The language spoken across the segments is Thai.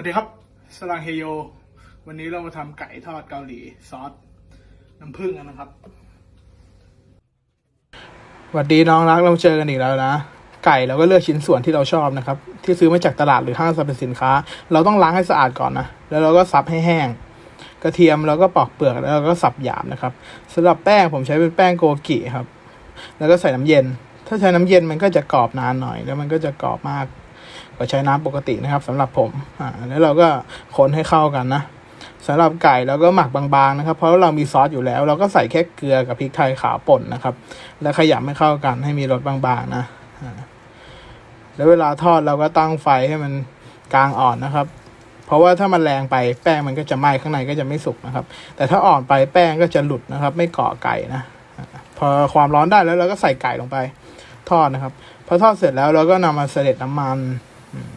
วัสดีครับสลังเฮโย วันนี้เรามาทำไก่ทอดเกาหลีซอสน้ำผึ้งกันนะครับสวัสดีน้องรักเราเจอกันอีกแล้วนะ ไก่เราก็เลือกชิ้นส่วนที่เราชอบนะครับ ที่ซื้อมาจากตลาดหรือห้างสรรพสินค้า เราต้องล้างให้สะอาดก่อนนะ แล้วเราก็ซับให้แห้ง กระเทียมเราก็ปอกเปลือกแล้วเราก็สับหยาบนะครับสำหรับแป้งผมใช้เป็นแป้งโกกิครับ แล้วก็ใส่น้ำเย็น ถ้าใช้น้ำเย็นมันก็จะกรอบนานหน่อย แล้วมันก็จะกรอบมาก กว่าใช้น้ำปกตินะครับสำหรับผมอ่าแล้วเราก็คนให้เข้ากันนะสำหรับไก่เราก็หมักบางๆนะครับ เพราะเรามีซอสอยู่แล้ว เราก็ใส่แค่เกลือกับพริกไทยขาวป่นนะครับ แล้วขยำให้เข้ากันให้มีรสบางๆนะแล้วเวลาทอดเราก็ตั้งไฟให้มันกลางอ่อนนะครับ เพราะว่าถ้ามันแรงไปแป้งมันก็จะไหม้ข้างในก็จะไม่สุกนะครับ แต่ถ้าอ่อนไปแป้งก็จะหลุดนะครับ ไม่เกาะไก่นะพอความร้อนได้แล้วเราก็ใส่ไก่ลงไป ทอดนะครับ พอทอดเสร็จแล้วเราก็นำมาเสด็จน้ำมัน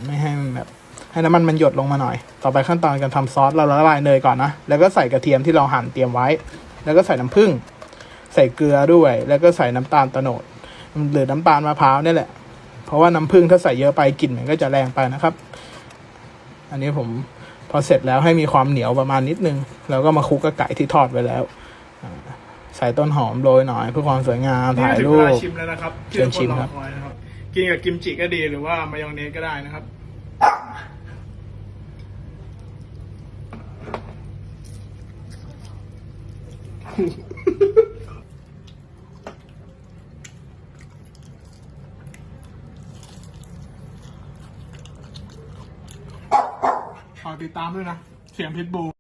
ไม่ให้มันแบบให้น้ำมันมันหยดลงมาหน่อย ต่อไปขั้นตอนการทำซอสเราละลายเนยก่อนนะ แล้วก็ใส่กระเทียมที่เราหั่นเตรียมไว้ แล้วก็ใส่น้ำผึ้ง ใส่เกลือด้วย แล้วก็ใส่น้ำตาลโตโนด หรือน้ำตาลมะพร้าวนี่แหละ เพราะว่าน้ำผึ้งถ้าใส่เยอะไปกลิ่นมันก็จะแรงไปนะครับ อันนี้ผมพอเสร็จแล้วให้มีความเหนียวประมาณนิดนึง แล้วก็มาคลุกกับไก่ที่ทอดไว้แล้ว ใส่ต้นหอมโรยหน่อยเพื่อความสวยงามถ่ายรูปชิมแล้วนะครับเชิญชิมครับที่ทุกนออยนะครับกินกับกิมจิก็ดีหรือว่ามายองเนสก็ได้นะครับฝากติดตามด้วยนะ เสียงพิทบู